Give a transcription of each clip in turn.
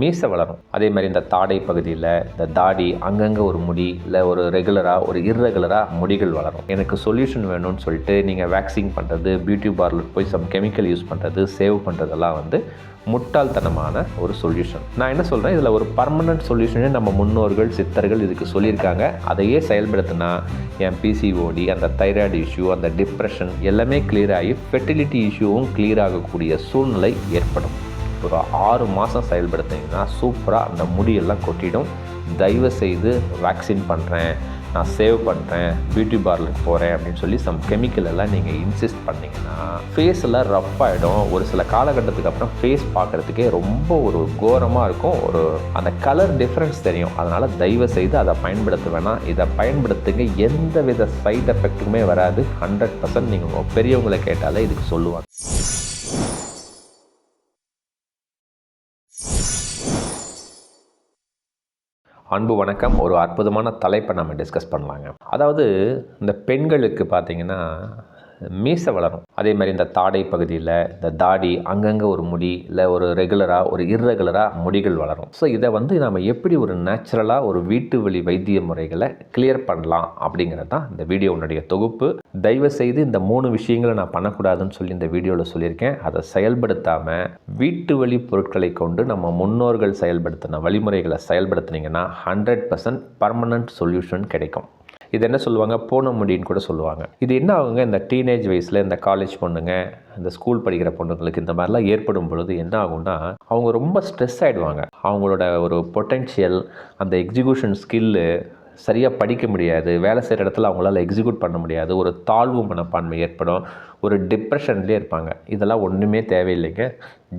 மீசை வளரும். அதே மாதிரி இந்த தாடை பகுதியில் இந்த தாடி அங்கங்கே ஒரு முடி இல்லை ஒரு ரெகுலராக ஒரு இர்ரெகுலராக முடிகள் வளரும். எனக்கு சொல்யூஷன் வேணும்னு சொல்லிட்டு நீங்கள் வேக்சிங் பண்ணுறது பியூட்டி பார்லர் போய் சம் கெமிக்கல் யூஸ் பண்ணுறது சேவ் பண்ணுறதெல்லாம் வந்து முட்டாள்தனமான ஒரு சொல்யூஷன் நான் என்ன சொல்கிறேன் இதில் ஒரு பர்மனன்ட் சொல்யூஷனே நம்ம முன்னோர்கள் சித்தர்கள் இதுக்கு சொல்லியிருக்காங்க. அதையே செயல்படுத்தினா என் பிசிஓடி அந்த தைராய்டு இஷ்யூ அந்த டிப்ரெஷன் எல்லாமே கிளியர் ஆகி ஃபெர்டிலிட்டி இஷ்யூவும் கிளியர் ஆகக்கூடிய சூழ்நிலை ஏற்படும். ஒரு ஆறு மாதம் செயல்படுத்திங்கன்னா சூப்பராக அந்த முடியெல்லாம் கொட்டிடும். தயவு செய்து வேக்சின் பண்ணுறேன் நான் சேவ் பண்ணுறேன் பியூட்டி பார்லருக்கு போகிறேன் அப்படின்னு சொல்லி சம் கெமிக்கல் எல்லாம் நீங்கள் இன்சிஸ்ட் பண்ணிங்கன்னா ஃபேஸ் எல்லாம் ரஃப் ஆகிடும் ஒரு சில காலகட்டத்துக்கு அப்புறம் ஃபேஸ் பார்க்குறதுக்கே ரொம்ப ஒரு கோரமாக இருக்கும். ஒரு அந்த கலர் டிஃப்ரென்ஸ் தெரியும். அதனால் தயவு செய்து அதை பயன்படுத்த வேணாம். இதை பயன்படுத்துங்க. எந்த வித சைட் எஃபெக்ட்டுமே வராது. ஹண்ட்ரட் பர்சன்ட் நீங்கள் பெரியவங்களை கேட்டாலே இதுக்கு சொல்லுவாங்க. அன்பு வணக்கம். ஒரு அற்புதமான தலைப்பை நம்ம டிஸ்கஸ் பண்ணலாங்க. அதாவது இந்த பெண்களுக்கு பார்த்தீங்கன்னா மீசை வளரும். அதே மாதிரி இந்த தாடை பகுதியில் இந்த தாடி அங்கங்கே ஒரு முடி இல்லை ஒரு ரெகுலராக ஒரு இர்ரெகுலராக முடிகள் வளரும். ஸோ இதை வந்து நம்ம எப்படி ஒரு நேச்சுரலாக ஒரு வீட்டு வழி வைத்திய முறைகளை கிளியர் பண்ணலாம் அப்படிங்கிறது தான் இந்த வீடியோனுடைய தொகுப்பு. தயவு செய்து இந்த மூணு விஷயங்களை நான் பண்ணக்கூடாதுன்னு சொல்லி இந்த வீடியோவில் சொல்லியிருக்கேன். அதை செயல்படுத்தாமல் வீட்டு வழி பொருட்களை கொண்டு நம்ம முன்னோர்கள் செயல்படுத்தின வழிமுறைகளை செயல்படுத்துனீங்கன்னா ஹண்ட்ரட் பர்சன்ட் பர்மனண்ட் சொல்யூஷன் கிடைக்கும். இது என்ன சொல்லுவாங்க? போன முடின்னு கூட சொல்லுவாங்க. இது என்ன ஆகுங்க? இந்த டீனேஜ் வயசில் இந்த காலேஜ் பொண்ணுங்க இந்த ஸ்கூல் படிக்கிற பொண்ணுங்களுக்கு இந்த மாதிரிலாம் ஏற்படும் பொழுது என்ன ஆகும்னா அவங்க ரொம்ப ஸ்ட்ரெஸ் ஆகிடுவாங்க அவங்களோட ஒரு பொட்டென்ஷியல் அந்த எக்ஸிக்யூஷன் ஸ்கில்லு சரியாக படிக்க முடியாது வேலை செய்கிற இடத்துல அவங்களால எக்ஸிக்யூட் பண்ண முடியாது ஒரு தாழ்வு மனப்பான்மை ஏற்படும் ஒரு டிப்ரெஷன்லேயே இருப்பாங்க. இதெல்லாம் ஒன்றுமே தேவையில்லைங்க.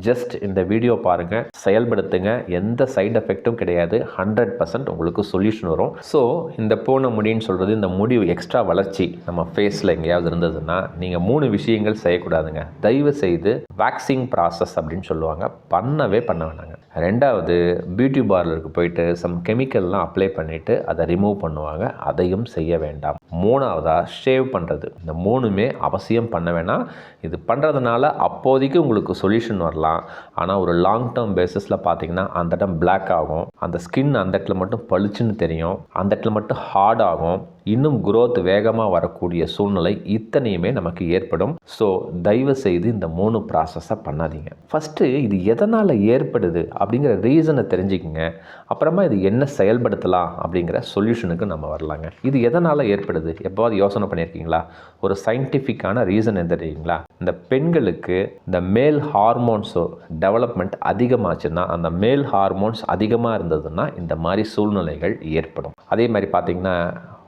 ஜஸ்ட் இந்த வீடியோ பாருங்கள் செயல்படுத்துங்க எந்த சைடு எஃபெக்ட்டும் கிடையாது ஹண்ட்ரட் பர்சன்ட் உங்களுக்கு சொல்யூஷன் வரும். ஸோ இந்த போன முடின்னு சொல்கிறது இந்த முடிவு எக்ஸ்ட்ரா வளர்ச்சி நம்ம ஃபேஸில் எங்கேயாவது இருந்ததுன்னா நீங்கள் மூணு விஷயங்கள் செய்யக்கூடாதுங்க. தயவு செய்து வேக்சிங் ப்ராசஸ் அப்படின்னு சொல்லுவாங்க பண்ணவே பண்ண வேணாங்க. ரெண்டாவது பியூட்டி பார்லருக்கு போயிட்டு சம் கெமிக்கல்லாம் அப்ளை பண்ணிவிட்டு அதை ரிமூவ் பண்ணுவாங்க. அதையும் செய்ய வேண்டாம். மூணாவதாக ஷேவ் பண்ணுறது இந்த மூணுமே அவசியம் பண்ண வேணாம். இது பண்ணுறதுனால அப்போதைக்கு உங்களுக்கு சொல்யூஷன் வரலாம். ஆனால் ஒரு லாங் டேர்ம் பேசிஸில் பார்த்தீங்கன்னா அந்த இடம் பிளாக் ஆகும். அந்த ஸ்கின் அந்த இடத்துல மட்டும் பளிச்சுன்னு தெரியும். அந்த இடத்துல மட்டும் ஹார்ட் ஆகும். இன்னும் குரோத் வேகமாக வரக்கூடிய சூழ்நிலை இத்தனையுமே நமக்கு ஏற்படும். ஸோ தயவு செய்து இந்த மூணு ப்ராசஸை பண்ணாதீங்க. ஃபஸ்ட்டு இது எதனால் ஏற்படுது அப்படிங்கிற ரீசனை தெரிஞ்சுக்கங்க. அப்புறமா இது என்ன செயல்படுத்தலாம் அப்படிங்கிற சொல்யூஷனுக்கு நம்ம வரலாங்க. இது எதனால் ஏற்படுது? எப்போவாது யோசனை பண்ணியிருக்கீங்களா? ஒரு சயின்டிஃபிக்கான ரீசன் எது தெரியுங்களா இந்த பெண்களுக்கு இந்த மேல் ஹார்மோன்ஸோ டெவலப்மெண்ட் அதிகமாச்சுன்னா அந்த மேல் ஹார்மோன்ஸ் அதிகமாக இருந்ததுன்னா இந்த மாதிரி சூழ்நிலைகள் ஏற்படும். அதே மாதிரி பார்த்தீங்கன்னா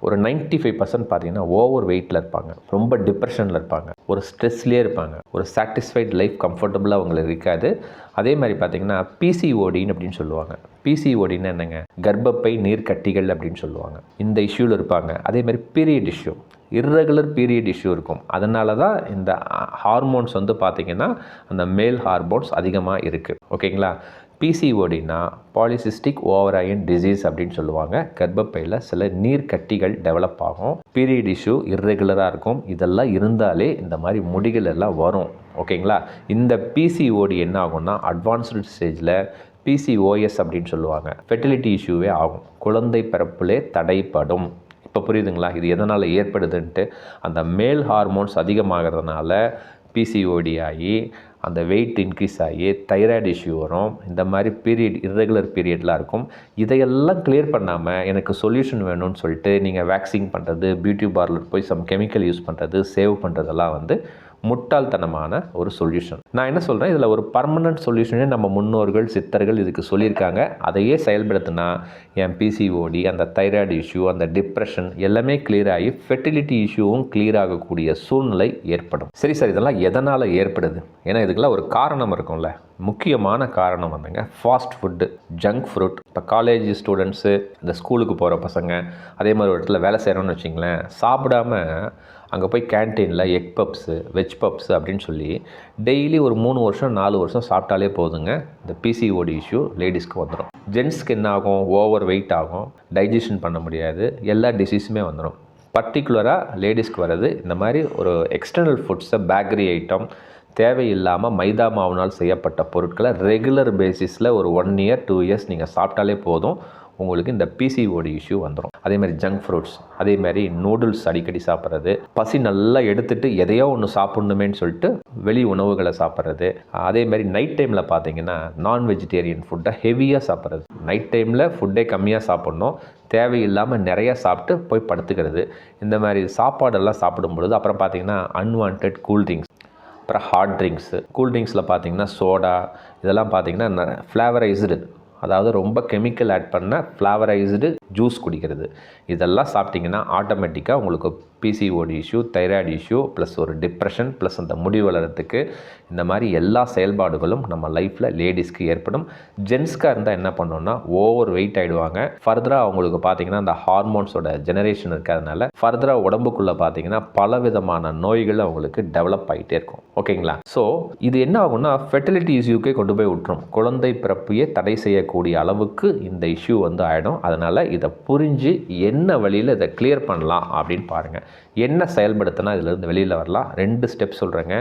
ஒரு 95% ஃபைவ் பர்சன்ட் பார்த்தீங்கன்னா ஓவர் வெயிட்டில் இருப்பாங்க. ரொம்ப டிப்ரெஷனில் இருப்பாங்க. ஒரு ஸ்ட்ரெஸ்லேயே இருப்பாங்க. ஒரு சாட்டிஸ்ஃபைட் லைஃப் கம்ஃபர்டபுளாக அவங்களுக்கு இருக்காது. அதே மாதிரி பார்த்தீங்கன்னா பிசிஓடின்னு அப்படின்னு சொல்லுவாங்க. பிசிஓடின்னு என்னங்க? கர்ப்பப்பை நீர்க்கட்டிகள் அப்படின்னு சொல்லுவாங்க. இந்த இஷ்யூவில் இருப்பாங்க. அதே மாதிரி period issue irregular period issue இருக்கும். அதனால தான் இந்த ஹார்மோன்ஸ் வந்து பார்த்திங்கன்னா அந்த மேல் ஹார்மோன்ஸ் அதிகமாக இருக்குது ஓகேங்களா பிசிஓடினா பாலிசிஸ்டிக் ஓவராயன் டிசீஸ் அப்படின்னு சொல்லுவாங்க. கர்ப்பப்பையில் சில நீர் கட்டிகள் டெவலப் ஆகும். பீரியட் இஷ்யூ இர்ரெகுலராக இருக்கும். இதெல்லாம் இருந்தாலே இந்த மாதிரி முடிகள் எல்லாம் வரும். ஓகேங்களா? இந்த பிசிஓடி என்ன ஆகும்னா அட்வான்ஸ்டு ஸ்டேஜில் பிசிஓஎஸ் அப்படின்னு சொல்லுவாங்க. ஃபெர்டிலிட்டி இஷ்யூவே ஆகும். குழந்தை பிறப்பிலே தடைப்படும். இப்போ புரியுதுங்களா? இது எதனால் ஏற்படுதுன்ட்டு அந்த மேல் ஹார்மோன்ஸ் அதிகமாகிறதுனால பிசிஓடி ஆகி அந்த வெயிட் இன்க்ரீஸ் ஆகி தைராய்டு இஷ்யூ வரும். இந்த மாதிரி பீரியட் இர்ரெகுலர் பீரியட்லாம் இருக்கும். இதையெல்லாம் கிளியர் பண்ணாமல் எனக்கு சொல்யூஷன் வேணும்னு சொல்லிட்டு நீங்கள் வேக்சிங் பண்ணுறது பியூட்டி பார்லர் போய் சம் கெமிக்கல் யூஸ் பண்ணுறது சேவ் பண்ணுறதெல்லாம் வந்து முட்டாள்தனமான ஒரு சொல்யூஷன் நான் என்ன சொல்கிறேன் இதில் ஒரு பர்மனன்ட் சொல்யூஷனே நம்ம முன்னோர்கள் சித்தர்கள் இதுக்கு சொல்லியிருக்காங்க. அதையே செயல்படுத்தினா என் பிசிஓடி அந்த தைராய்டு இஷ்யூ அந்த டிப்ரெஷன் எல்லாமே கிளியர் ஆகி ஃபெர்டிலிட்டி இஷ்யூவும் கிளியர் ஆகக்கூடிய சூழ்நிலை ஏற்படும். சரி சார் இதெல்லாம் எதனால் ஏற்படுது? ஏன்னா இதுக்கெல்லாம் ஒரு காரணம் இருக்கும்ல. முக்கியமான காரணம் வந்துங்க ஃபாஸ்ட் ஃபுட்டு ஜங்க் ஃப்ரூட் இப்போ காலேஜ் ஸ்டூடெண்ட்ஸு இந்த ஸ்கூலுக்கு போகிற பசங்க அதே மாதிரி ஒரு இடத்துல வேலை செய்கிறோன்னு வச்சிங்களேன் சாப்பிடாம அங்கே போய் கேன்டீனில் எக் பப்ஸு வெஜ் பப்ஸு அப்படின்னு சொல்லி டெய்லி ஒரு மூணு வருஷம் நாலு வருஷம் சாப்பிட்டாலே போதுங்க. இந்த பிசிஓடி இஷ்யூ லேடிஸ்க்கு வந்துடும் ஜென்ஸ்க்கு என்ன ஆகும்? ஓவர் வெயிட் ஆகும். டைஜஷன் பண்ண முடியாது. எல்லா டிசீஸுமே வந்துடும் பர்டிகுலராக லேடிஸ்க்கு வர்றது இந்த மாதிரி ஒரு எக்ஸ்டர்னல் ஃபுட்ஸை பேக்கரி ஐட்டம் தேவையில்லாமல் மைதா மாவுனால் செய்யப்பட்ட பொருட்களை ரெகுலர் பேசிஸில் ஒரு ஒன் இயர் டூ இயர்ஸ் நீங்கள் சாப்பிட்டாலே போதும். உங்களுக்கு இந்த பிசிஓடி இஷ்யூ வந்துடும் அதே மாதிரி ஜங்க் ஃப்ரூட்ஸ் அதே மாதிரி நூடுல்ஸ் அடிக்கடி சாப்பிட்றது பசி நல்லா எடுத்துட்டு எதையோ ஒன்று சாப்பிட்ணுமேன்னு சொல்லிட்டு வெளி உணவுகளை சாப்பிட்றது. அதே மாதிரி நைட் டைமில் பார்த்தீங்கன்னா நான் வெஜிடேரியன் ஃபுட்டை ஹெவியாக சாப்பிட்றது. நைட் டைமில் ஃபுட்டே கம்மியாக சாப்பிட்ணும். தேவையில்லாமல் நிறையா சாப்பிட்டு போய் படுத்துக்கிறது. இந்த மாதிரி சாப்பாடெல்லாம் சாப்பிடும் பொழுது அப்புறம் பார்த்தீங்கன்னா அன்வான்ட் கூல்ட்ரிங்க்ஸ் அப்புறம் ஹாட் ட்ரிங்க்ஸு கூல்ட்ரிங்க்ஸில் பார்த்தீங்கன்னா சோடா இதெல்லாம் பார்த்தீங்கன்னா ஃப்ளேவரைஸ்டு அதாவது ரொம்ப கெமிக்கல் ஆட் பண்ண ஃப்ளவரைஸ்டு ஜூஸ் குடிக்கிறது. இதெல்லாம் சாப்பிட்டிங்கன்னா ஆட்டோமேட்டிக்காக உங்களுக்கு PCOD issue thyroid issue plus ஒரு டிப்ரெஷன் ப்ளஸ் அந்த முடி வளரத்துக்கு இந்த மாதிரி எல்லா செயல்பாடுகளும் நம்ம லைஃப்பில் லேடிஸ்க்கு ஏற்படும். ஜென்ஸ்க்காக இருந்தால் என்ன பண்ணோம்னா ஓவர் வெயிட் ஆகிடுவாங்க ஃபர்தராக அவங்களுக்கு பார்த்தீங்கன்னா அந்த ஹார்மோன்ஸோட ஜெனரேஷன் இருக்கிறதுனால ஃபர்தராக உடம்புக்குள்ளே பார்த்தீங்கன்னா பல விதமான நோய்கள் அவங்களுக்கு டெவலப் ஆகிட்டே இருக்கும். ஓகேங்களா ஸோ இது என்ன ஆகும்னா ஃபெர்டிலிட்டி இஷ்யூக்கே கொண்டு போய் விட்டுரும். குழந்தை பிறப்பையே தடை செய்யக்கூடிய அளவுக்கு இந்த இஷ்யூ வந்து ஆகிடும் அதனால் இதை புரிஞ்சு என்ன வழியில் இதை கிளியர் பண்ணலாம் அப்படின்னு பாருங்கள் என்ன செயல்படுத்தினா இதிலிருந்து வெளியில் வரலாம். ரெண்டு ஸ்டெப் சொல்கிறேங்க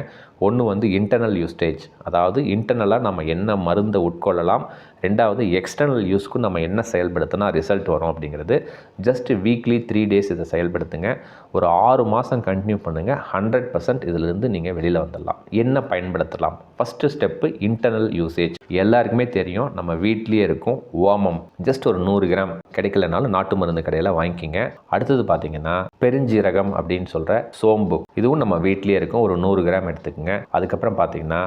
ஒன்று வந்து இன்டர்னல் யூஸ்டேஜ் அதாவது இன்டர்னலாக நம்ம என்ன மருந்தை உட்கொள்ளலாம் ரெண்டாவது எக்ஸ்டர்னல் யூஸ்க்கு நம்ம என்ன செயல்படுத்தினா ரிசல்ட் வரும் அப்படிங்கிறது. ஜஸ்ட் வீக்லி த்ரீ டேஸ் இதை செயல்படுத்துங்க. ஒரு ஆறு மாதம் கண்டினியூ பண்ணுங்கள் ஹண்ட்ரட் பர்சன்ட் இதிலிருந்து நீங்கள் வெளியில் வந்துடலாம். என்ன பயன்படுத்தலாம்? ஃபஸ்ட்டு ஸ்டெப்பு இன்டர்னல் யூசேஜ் எல்லாருக்குமே தெரியும் நம்ம வீட்லேயே இருக்கும் ஓமம். ஜஸ்ட் ஒரு நூறு கிராம் கிடைக்கலனாலும் நாட்டு மருந்து கடையில் வாங்கிக்கிங்க. அடுத்தது பார்த்தீங்கன்னா பெருஞ்சீரகம் அப்படின்னு சொல்கிற சோம்பு. இதுவும் நம்ம வீட்லேயே இருக்கும். ஒரு நூறு கிராம் எடுத்துக்கோங்க. அதுக்கப்புறம் பார்த்தீங்கன்னா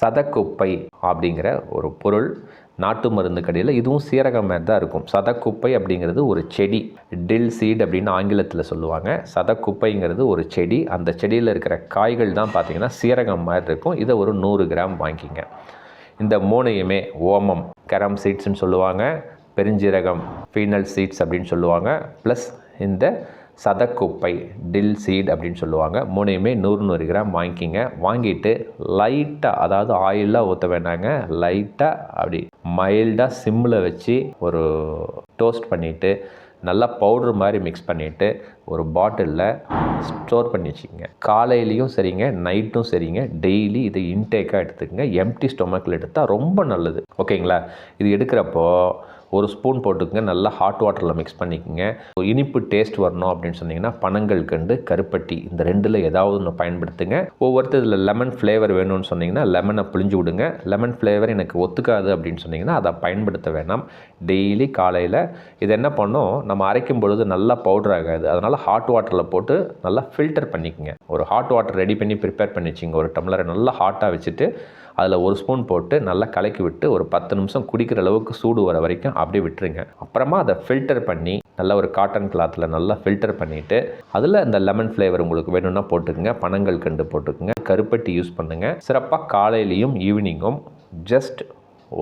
சதக்குப்பை அப்படிங்கிற ஒரு பொருள் நாட்டு மருந்து கடையில் இதுவும் சீரகம் மாதிரி தான் இருக்கும். சதக்குப்பை அப்படிங்கிறது ஒரு செடி டில் சீட் அப்படின்னு ஆங்கிலத்தில் சொல்லுவாங்க. சதக்குப்பைங்கிறது ஒரு செடி அந்த செடியில் இருக்கிற காய்கள் தான் பார்த்தீங்கன்னா சீரகம் மாதிரி இருக்கும். இதை ஒரு நூறு கிராம் வாங்கிங்க இந்த மூணையுமே ஓமம் கரம் சீட்ஸ்னு சொல்லுவாங்க. பெருஞ்சீரகம் ஃபீனல் சீட்ஸ் அப்படின்னு சொல்லுவாங்க. ப்ளஸ் இந்த சதக்குப்பை டில் சீட் அப்படின்னு சொல்லுவாங்க. மூணையுமே நூறு நூறு கிராம் வாங்கிக்கிங்க. வாங்கிட்டு லைட்டாக அதாவது ஆயிலாக ஊற்ற வேண்டாங்க. லைட்டாக அப்படி மைல்டாக சிம்மில் வச்சு ஒரு டோஸ்ட் பண்ணிவிட்டு நல்லா பவுட்ரு மாதிரி மிக்ஸ் பண்ணிவிட்டு ஒரு பாட்டிலில் ஸ்டோர் பண்ணி வச்சுக்கோங்க. காலையிலையும் சரிங்க நைட்டும் சரிங்க. டெய்லி இதை இன்டேக்காக எடுத்துக்கங்க. எம்டி ஸ்டொமக்கில் எடுத்தால் ரொம்ப நல்லது. ஓகேங்களா இது எடுக்கிறப்போ ஒரு ஸ்பூன் போட்டுக்கங்க. நல்லா ஹாட் வாட்டரில் மிக்ஸ் பண்ணிக்கோங்க. இனிப்பு டேஸ்ட் வரணும் அப்படின்னு சொன்னீங்கன்னா பனங்கள் கண்டு கருப்பட்டி இந்த ரெண்டில் ஏதாவது ஒன்று பயன்படுத்துங்க. ஒவ்வொருத்தர் இதில் லெமன் ஃப்ளேவர் வேணும்னு சொன்னீங்கன்னா லெமனை புளிஞ்சு விடுங்க. லெமன் ஃப்ளேவர் எனக்கு ஒத்துக்காது அப்படின்னு சொன்னீங்கன்னா அதை பயன்படுத்த வேணாம். டெய்லி காலையில் இது என்ன பண்ணும்? நம்ம அரைக்கும் பொழுது நல்லா பவுடர் ஆகாது. அதனால் ஹாட் வாட்டரில் போட்டு நல்லா ஃபில்டர் பண்ணிக்கோங்க. ஒரு ஹாட் வாட்டர் ரெடி பண்ணி ப்ரிப்பேர் பண்ணி வச்சுங்க. ஒரு டம்ளரை நல்லா ஹாட்டாக வச்சுட்டு அதில் ஒரு ஸ்பூன் போட்டு நல்லா கலக்கி விட்டு ஒரு பத்து நிமிஷம் குடிக்கிற அளவுக்கு சூடு வர வரைக்கும் அப்படியே விட்டுருங்க. அப்புறமா அதை ஃபில்டர் பண்ணி நல்லா ஒரு காட்டன் கிளாத்தில் நல்லா ஃபில்டர் பண்ணிவிட்டு அதில் இந்த லெமன் ஃப்ளேவர் உங்களுக்கு வேணும்னா போட்டுக்கோங்க. பனங்கள் கண்டு போட்டுக்கோங்க. கருப்பட்டி யூஸ் பண்ணுங்கள் சிறப்பாக காலையிலையும் ஈவினிங்கும் ஜஸ்ட்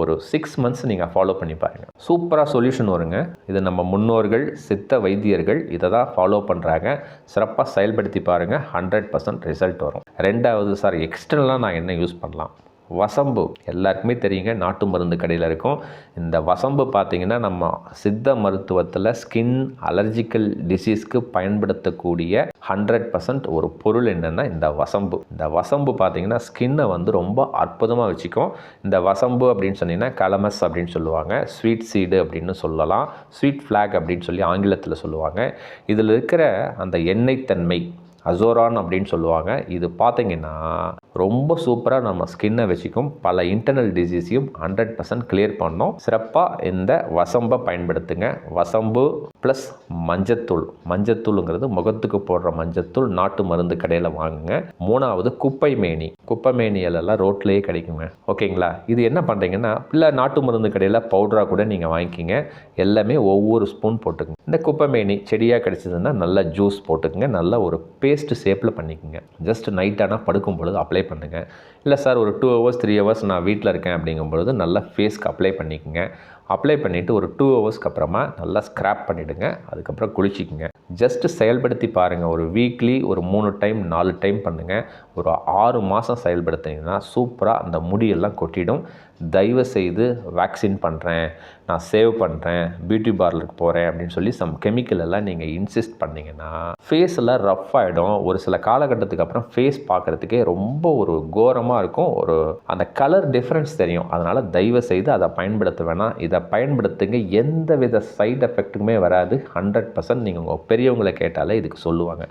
ஒரு சிக்ஸ் மந்த்ஸ் நீங்கள் ஃபாலோ பண்ணி பாருங்கள் சூப்பராக சொல்யூஷன் வருங்க. இது நம்ம முன்னோர்கள் சித்த வைத்தியர்கள் இதை தான் ஃபாலோ பண்ணுறாங்க சிறப்பாக செயல்படுத்தி பாருங்கள் ஹண்ட்ரட் பர்சன்ட் ரிசல்ட் வரும். ரெண்டாவது சார் எக்ஸ்டர்னலாக நான் என்ன யூஸ் பண்ணலாம்? வசம்பு. எல்லாருக்குமே தெரியுங்க நாட்டு மருந்து கடையில் இருக்கும். இந்த வசம்பு பார்த்திங்கன்னா நம்ம சித்த மருத்துவத்தில் ஸ்கின் அலர்ஜிக்கல் டிசீஸ்க்கு பயன்படுத்தக்கூடிய ஹண்ட்ரட் பர்சன்ட் ஒரு பொருள் என்னென்னா இந்த வசம்பு. இந்த வசம்பு பார்த்திங்கன்னா ஸ்கின்னை வந்து ரொம்ப அற்புதமாக வச்சுக்கும். இந்த வசம்பு அப்படின்னு சொன்னிங்கன்னா கலமஸ் அப்படின்னு சொல்லுவாங்க ஸ்வீட் சீடு அப்படின்னு சொல்லலாம் ஸ்வீட் ஃப்ளாக் அப்படின்னு சொல்லி ஆங்கிலத்தில் சொல்லுவாங்க. இதில் இருக்கிற அந்த எண்ணெய் தன்மை அசோரான் அப்படின்னு சொல்லுவாங்க. இது பார்த்தீங்கன்னா ரொம்ப சூப்பராக நம்ம ஸ்கின்னை வச்சுக்கும் பல இன்டர்னல் டிசீஸையும் ஹண்ட்ரட் பர்சன்ட் கிளியர் பண்ணோம். சிறப்பாக இந்த வசம்பை பயன்படுத்துங்க. வசம்பு ப்ளஸ் மஞ்சத்தூள். மஞ்சத்தூளுங்கிறது முகத்துக்கு போடுற மஞ்சத்தூள் நாட்டு மருந்து கடையில் வாங்குங்க. மூணாவது குப்பை மேனி குப்பை மேனி எல்லாம் ரோட்லேயே கிடைக்குங்க. ஓகேங்களா? இது என்ன பண்ணுறீங்கன்னா இல்லை நாட்டு மருந்து கடையில் பவுடராக கூட நீங்கள் வாங்கிக்கிங்க. எல்லாமே ஒவ்வொரு ஸ்பூன் போட்டுக்குங்க. இந்த குப்பை மேனி செடியாக கிடைச்சதுன்னா நல்லா ஜூஸ் போட்டுக்குங்க. நல்லா ஒரு பேஸ்ட் ஷேப்பில் பண்ணிக்கோங்க. ஜஸ்ட் நைட் ஆனால் படுக்கும் பொழுது அப்ளை பண்ணுங்கள் இல்லை சார் ஒரு டூ ஹவர்ஸ் த்ரீ ஹவர்ஸ் நான் வீட்டில் இருக்கேன் அப்படிங்கும் பொழுது நல்லா ஃபேஸ்க்கு அப்ளை பண்ணிக்கோங்க. அப்ளை பண்ணிவிட்டு ஒரு டூ ஹவர்ஸ்க்கு அப்புறமா நல்லா ஸ்க்ராப் பண்ணிவிடுங்க அதுக்கப்புறம் குளிச்சிக்கோங்க. ஜஸ்ட்டு செயல்படுத்தி பாருங்கள் ஒரு வீக்லி ஒரு மூணு டைம் நாலு டைம் பண்ணுங்கள் ஒரு ஆறு மாதம் செயல்படுத்தினீங்கன்னா சூப்பராக அந்த முடியெல்லாம் கொட்டிடும். தயவு செய்து வேக்சின் பண்ணுறேன் நான் சேவ் பண்ணுறேன் பியூட்டி பார்லருக்கு போகிறேன் அப்படின்னு சொல்லி சம் கெமிக்கல் எல்லாம் நீங்கள் இன்சிஸ்ட் பண்ணிங்கன்னா ஃபேஸ் எல்லாம் ரஃப் ஆகிடும் ஒரு சில காலகட்டத்துக்கு அப்புறம் ஃபேஸ் பார்க்குறதுக்கே ரொம்ப ஒரு கோரமாக இருக்கும். ஒரு அந்த கலர் டிஃப்ரென்ஸ் தெரியும். அதனால் தயவு செய்து அதை பயன்படுத்த வேணாம். இதை பயன்படுத்துங்க. எந்த வித சைடு எஃபெக்ட்டுமே வராது. ஹண்ட்ரட் பர்சன்ட் நீங்கள் உங்கள் பெரியவங்களை கேட்டாலே இதுக்கு சொல்லுவாங்க.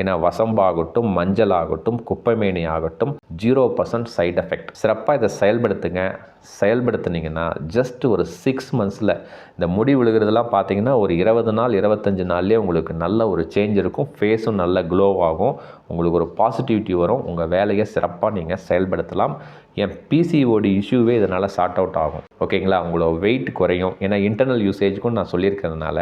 ஏன்னா வசம்பாகட்டும் மஞ்சள் ஆகட்டும் குப்பைமேனி ஆகட்டும் ஜீரோ பர்சன்ட் சைட் எஃபெக்ட் சிறப்பாக இதை செயல்படுத்துங்க. செயல்படுத்துனீங்கன்னா ஜஸ்ட் ஒரு சிக்ஸ் மந்த்ஸில் இந்த முடி விழுகிறதுலாம் பார்த்தீங்கன்னா ஒரு இருபது நாள் இருபத்தஞ்சி நாள்லேயே உங்களுக்கு நல்ல ஒரு சேஞ்ச் இருக்கும். ஃபேஸும் நல்ல க்ளோ ஆகும். உங்களுக்கு ஒரு பாசிட்டிவிட்டி வரும். உங்கள் வேலையை சிறப்பாக நீங்கள் செயல்படுத்தலாம். என் பிசிஓடி இஷ்யூவே இதனால் சார்ட் அவுட் ஆகும். ஓகேங்களா உங்களோட வெயிட் குறையும். ஏன்னா இன்டர்னல் யூசேஜுக்கும் நான் சொல்லியிருக்கிறதுனால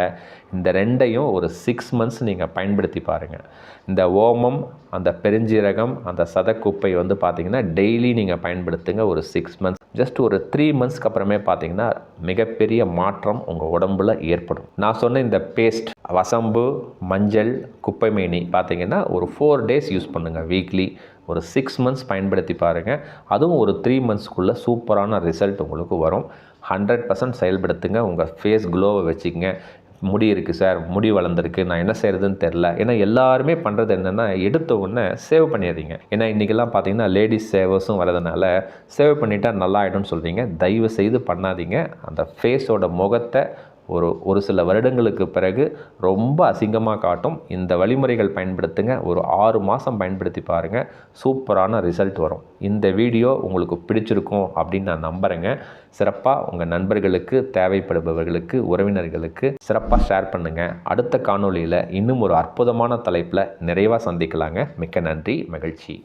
இந்த ரெண்டையும் ஒரு சிக்ஸ் மந்த்ஸ் நீங்கள் பயன்படுத்தி பாருங்கள் இந்த ஓமம் அந்த பெருஞ்சீரகம் அந்த சதக்குப்பை வந்து பார்த்திங்கன்னா டெய்லி நீங்கள் பயன்படுத்துங்க. ஒரு சிக்ஸ் மந்த்ஸ் ஜஸ்ட் ஒரு த்ரீ மந்த்ஸ்க்கு அப்புறமே பார்த்தீங்கன்னா மிகப்பெரிய மாற்றம் உங்கள் உடம்புல ஏற்படும். நான் சொன்ன இந்த பேஸ்ட் வசம்பு மஞ்சள் குப்பைமேனி பார்த்தீங்கன்னா ஒரு ஃபோர் டேஸ் யூஸ் பண்ணுங்கள் வீக்லி ஒரு சிக்ஸ் மந்த்ஸ் பயன்படுத்தி பாருங்கள் அதுவும் ஒரு த்ரீ மந்த்ஸ்க்குள்ளே சூப்பரான ரிசல்ட் உங்களுக்கு வரும். ஹண்ட்ரட் பர்சன்ட் செயல்படுத்துங்க. உங்கள் ஃபேஸ் க்ளோவை வச்சுக்கங்க. முடி இருக்குது சார் முடி வளர்ந்துருக்கு நான் என்ன செய்கிறதுன்னு தெரில ஏன்னா எல்லாருமே பண்ணுறது என்னென்னா எடுத்த உடனே சேவ் பண்ணிடுறீங்க ஏன்னா இன்றைக்கெல்லாம் பார்த்தீங்கன்னா லேடிஸ் சேவர்ஸும் வரதுனால சேவ் பண்ணிட்டா நல்லா ஆகிடும்னு சொல்கிறீங்க தயவு செய்து பண்ணாதீங்க. அந்த ஃபேஸோட முகத்தை ஒரு ஒரு சில வருடங்களுக்கு பிறகு ரொம்ப அசிங்கமாக காட்டும். இந்த வழிமுறைகள் பயன்படுத்துங்க. ஒரு ஆறு மாதம் பயன்படுத்தி பாருங்கள் சூப்பரான ரிசல்ட் வரும். இந்த வீடியோ உங்களுக்கு பிடிச்சிருக்கும் அப்படின்னு நான் நம்புகிறேங்க சிறப்பாக உங்கள் நண்பர்களுக்கு தேவைப்படுபவர்களுக்கு உறவினர்களுக்கு சிறப்பாக ஷேர் பண்ணுங்கள் அடுத்த காணொளியில் இன்னும் ஒரு அற்புதமான தலைப்பில் நிறைவாக சந்திக்கலாங்க. மிக்க நன்றி மகிழ்ச்சி.